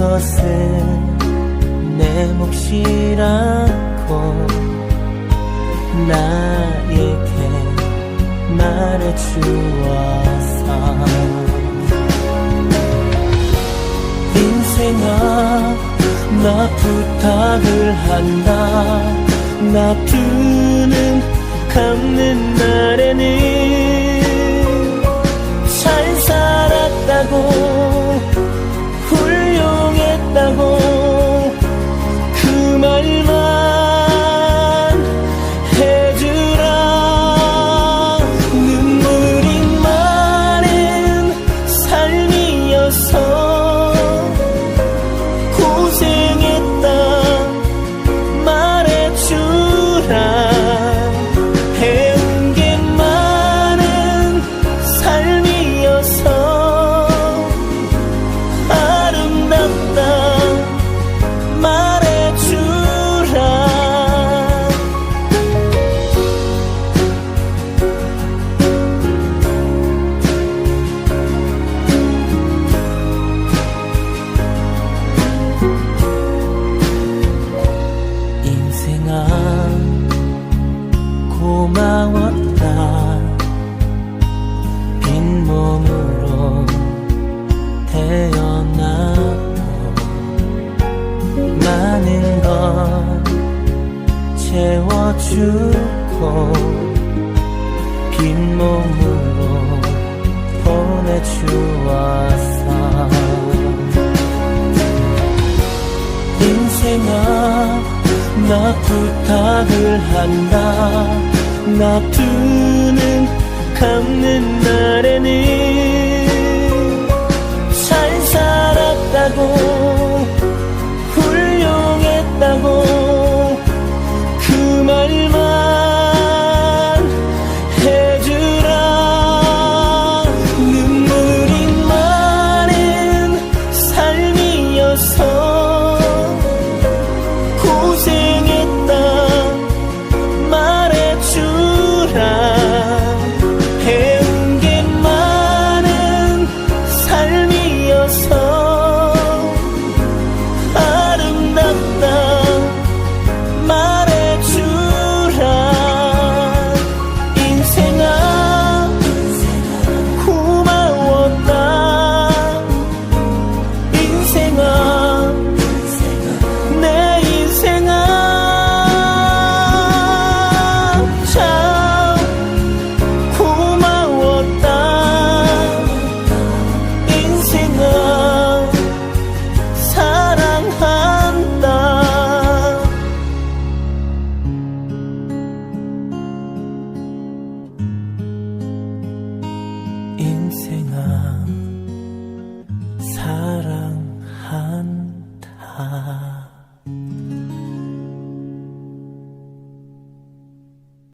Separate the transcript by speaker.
Speaker 1: 그것은 내 몫이라고 나에게 말해주었어 인생아 나 부탁을 한다. 나 두는 감는 날에는 채워주고 빈몸으로 보내주었어 인생아 나 부탁을 한다. 나 두는 감는 날에는 so